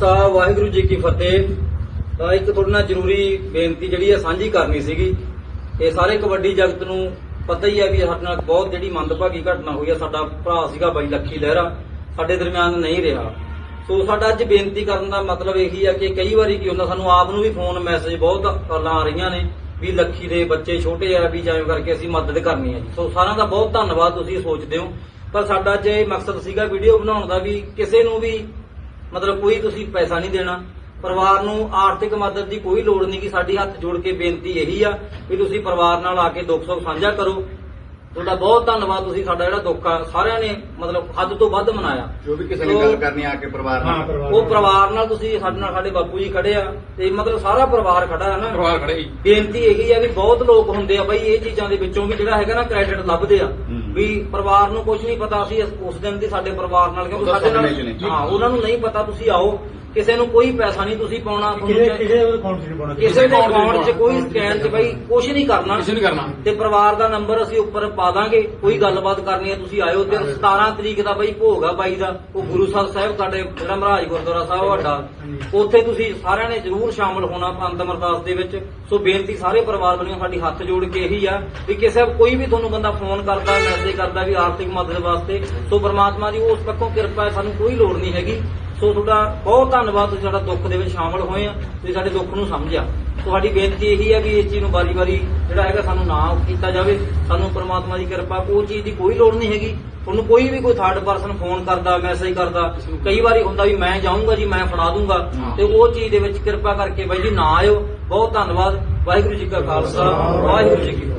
ਸਾ ਵਾਹਿਗੁਰੂ ਜੀ ਕੀ ਫਤਿਹ। ਤਾਂ ਇੱਕ ਤੁਹਾਡੇ ਨਾਲ ਜ਼ਰੂਰੀ ਬੇਨਤੀ ਜਿਹੜੀ ਹੈ ਸਾਂਝੀ ਕਰਨੀ ਸੀਗੀ। ਇਹ ਸਾਰੇ ਕਬੱਡੀ ਜਗਤ ਨੂੰ ਪਤਾ ਹੀ ਹੈ ਵੀ ਸਾਡੇ ਨਾਲ ਬਹੁਤ ਜਿਹੜੀ ਮੰਦਭਾਗੀ ਘਟਨਾ ਹੋਈ ਹੈ ਸਾਡਾ ਭਰਾ ਸੀਗਾ ਬਾਈ ਲੱਖੀ ਲਹਿਰਾ। ਸਾਡੇ ਦਰਮਿਆਨ ਨਹੀਂ ਰਿਹਾ। ਸੋ ਸਾਡਾ ਅੱਜ ਬੇਨਤੀ ਕਰਨ ਦਾ ਮਤਲਬ ਇਹੀ ਹੈ ਕਿ ਕਈ ਵਾਰੀ ਕੀ ਹੁੰਦਾ, ਸਾਨੂੰ ਆਪ ਨੂੰ ਵੀ ਫੋਨ ਮੈਸੇਜ ਬਹੁਤ ਕਾਲਾਂ ਆ ਰਹੀਆਂ ਨੇ ਵੀ ਲੱਖੀ ਦੇ ਬੱਚੇ ਛੋਟੇ ਆ ਵੀ ਜਿਵੇਂ ਕਰਕੇ ਅਸੀਂ ਮਦਦ ਕਰਨੀ ਹੈ ਜੀ। ਸੋ ਸਾਰਿਆਂ ਦਾ ਬਹੁਤ ਧੰਨਵਾਦ ਤੁਸੀਂ ਸੋਚਦੇ ਹੋ। ਪਰ ਸਾਡਾ ਅੱਜ ਇਹ ਮਕਸਦ ਸੀਗਾ ਵੀਡੀਓ ਬਣਾਉਣ ਦਾ ਵੀ ਕਿਸੇ ਨੂੰ ਵੀ ਮਤਲਬ ਕੋਈ ਤੁਸੀਂ ਪੈਸਾ ਨਹੀਂ ਦੇਣਾ। ਪਰਿਵਾਰ ਨੂੰ ਆਰਥਿਕ ਮਦਦ ਦੀ ਕੋਈ ਲੋੜ ਨਹੀਂ ਕਿ ਸਾਡੀ ਹੱਥ ਜੋੜ ਕੇ ਬੇਨਤੀ ਇਹੀ ਆ ਵੀ ਤੁਸੀਂ ਪਰਿਵਾਰ ਨਾਲ ਆ ਕੇ ਦੁੱਖ ਸੁੱਖ ਸਾਂਝਾ ਕਰੋ। ਤੁਹਾਡਾ ਬਹੁਤ ਧੰਨਵਾਦ ਤੁਸੀਂ ਸਾਡਾ ਜਿਹੜਾ ਦੁੱਖ ਆ ਸਾਰਿਆਂ ਨੇ ਮਤਲਬ ਹੱਦ ਤੋਂ ਵੱਧ ਮਨਾਇਆ। ਜੋ ਵੀ ਕਿਸੇ ਨੇ ਗੱਲ ਕਰਨੀ ਆ ਕੇ ਪਰਿਵਾਰ ਨਾਲ। ਉਹ ਪਰਿਵਾਰ ਨਾਲ ਤੁਸੀਂ ਸਾਡੇ ਨਾਲ ਸਾਡੇ ਬਾਪੂ ਜੀ ਖੜੇ ਆ ਤੇ ਮਤਲਬ ਸਾਰਾ ਪਰਿਵਾਰ ਖੜਾ ਹੈ ਨਾ। ਪਰਿਵਾਰ ਖੜੇ ਜੀ। ਬੇਨਤੀ ਇਹੀ ਆ ਵੀ ਬਹੁਤ ਲੋਕ ਹੁੰਦੇ ਆ ਬਈ ਇਹ ਚੀਜ਼ਾਂ ਦੇ ਵਿੱਚੋਂ ਵੀ ਜਿਹੜਾ ਹੈਗਾ ਨਾ ਕ੍ਰੈਡਿਟ ਲੱਭਦੇ ਆ। ਹੂੰ। ਵੀ ਪਰਿਵਾਰ ਨੂੰ ਕੁਝ ਨਹੀਂ ਪਤਾ ਸੀ ਉਸ ਦਿਨ ਦੀ ਸਾਡੇ ਪਰਿਵਾਰ ਨਾਲ ਕਿਉਂਕਿ ਉਹਦਾ ਸਾਡੇ ਸਦਮੇ ਚ ਨਾਲ ਨੇ। ਹਾਂ ਉਹਨਾਂ ਨੂੰ ਨਹੀਂ ਪਤਾ ਤੁਸੀਂ ਆਓ। ਕਿਸੇ ਨੂੰ ਕੋਈ ਪੈਸਾ ਨਹੀਂ ਤੁਸੀਂ ਪਾਉਣਾ ਤੁਹਾਨੂੰ ਕਿਸੇ ਚਾਹੇ- ਕਿਸੇ ਅਕਾਊਂਟ 'ਚ ਨਹੀਂ ਪਾਉਣਾ ਕਿਸੇ ਦੇ ਅਕਾਊਂਟ 'ਚ ਕੋਈ ਸਕੈਨ 'ਚ ਬਈ ਕੁਝ ਨਹੀਂ ਕਰਨਾ। ਕਿਸੇ ਨੇ ਕਰਨਾ। ਤੇ ਪਰਿਵਾਰ ਦਾ ਨੰਬਰ ਅਸੀਂ ਉੱਪਰ ਪਾ ਦਾਂਗੇ ਕੋਈ ਗੱਲਬਾਤ ਕਰਨੀ ਹੈ ਤੁਸੀਂ ਆਇਓ ਤੇ 17 ਤਰੀਕ ਦਾ ਬਈ ਭੋਗ ਆ ਬਾਈ ਦਾ ਉਹ ਗੁਰੂ ਸਾਹਿਬ ਸਾਹਿਬ ਸਾਡੇ ਜਿਹੜਾ ਮਹਾਰਾਜ ਗੁਰਦੁਆਰਾ ਸਾਹਿਬ ਵੱਡਾ ਉੱਥੇ ਤੁਸੀਂ ਸਾਰਿਆਂ ਨੇ ਜ਼ਰੂਰ ਸ਼ਾਮਲ ਹੋਣਾ ਅੰਤਮ ਅਰਦਾਸ ਦੇ ਵਿੱਚ। ਸੋ ਬੇਨਤੀ ਸਾਰੇ ਪਰਿਵਾਰ ਵੱਲੋਂ ਸਾਡੀ ਹੱਥ ਜੋੜ ਕੇ ਇਹੀ ਆ ਵੀ ਕਿਸੇ ਕੋਈ ਵੀ ਤੁਹਾਨੂੰ ਬੰਦਾ ਫੋਨ ਕਰਦਾ ਮੈਸੇਜ ਕਰਦਾ ਵੀ ਆਰਥਿਕ ਮਦਦ ਵਾਸਤੇ ਸੋ ਪ੍ਰਮਾਤਮਾ ਦੀ ਉਸ ਪੱਖੋਂ ਕਿਰਪਾ ਹੈ ਸਾਨੂੰ ਕੋਈ ਲੋੜ ਨਹੀਂ ਹੈਗੀ। ਸੋ ਤੁਹਾਡਾ ਬਹੁਤ ਧੰਨਵਾਦ ਤੁਸੀਂ ਸਾਡਾ ਦੁੱਖ ਦੇ ਵਿੱਚ ਸ਼ਾਮਲ ਹੋਏ ਆ ਤੁਸੀਂ ਸਾਡੇ ਦੁੱਖ ਨੂੰ ਸਮਝਿਆ। ਤੁਹਾਡੀ ਬੇਨਤੀ ਇਹੀ ਹੈ ਵੀ ਇਸ ਚੀਜ਼ ਨੂੰ ਵਾਰੀ-ਵਾਰੀ ਜਿਹੜਾ ਹੈਗਾ ਸਾਨੂੰ ਨਾ ਕੀਤਾ ਜਾਵੇ। ਸਾਨੂੰ ਪ੍ਰਮਾਤਮਾ ਦੀ ਕਿਰਪਾ ਕੋਈ ਚੀਜ਼ ਦੀ ਕੋਈ ਲੋੜ ਨਹੀਂ ਹੈਗੀ। ਤੁਹਾਨੂੰ ਕੋਈ ਵੀ ਕੋਈ ਥਰਡ ਪਰਸਨ ਫੋਨ ਕਰਦਾ ਮੈਸੇਜ ਕਰਦਾ ਕਈ ਵਾਰੀ ਹੁੰਦਾ ਵੀ ਮੈਂ ਜਾਊਂਗਾ ਜੀ ਮੈਂ ਫੜਾ ਦੂੰਗਾ। ਤੇ ਉਹ ਚੀਜ਼ ਦੇ ਵਿੱਚ ਕਿਰਪਾ ਕਰਕੇ ਬਾਈ ਜੀ ਨਾ ਆਇਓ। ਬਹੁਤ ਧੰਨਵਾਦ। ਵਾਹਿਗੁਰੂ ਜੀ ਕਾ ਖਾਲਸਾ ਵਾਹਿਗੁਰੂ ਜੀ ਕੀ ਫਤਿਹ।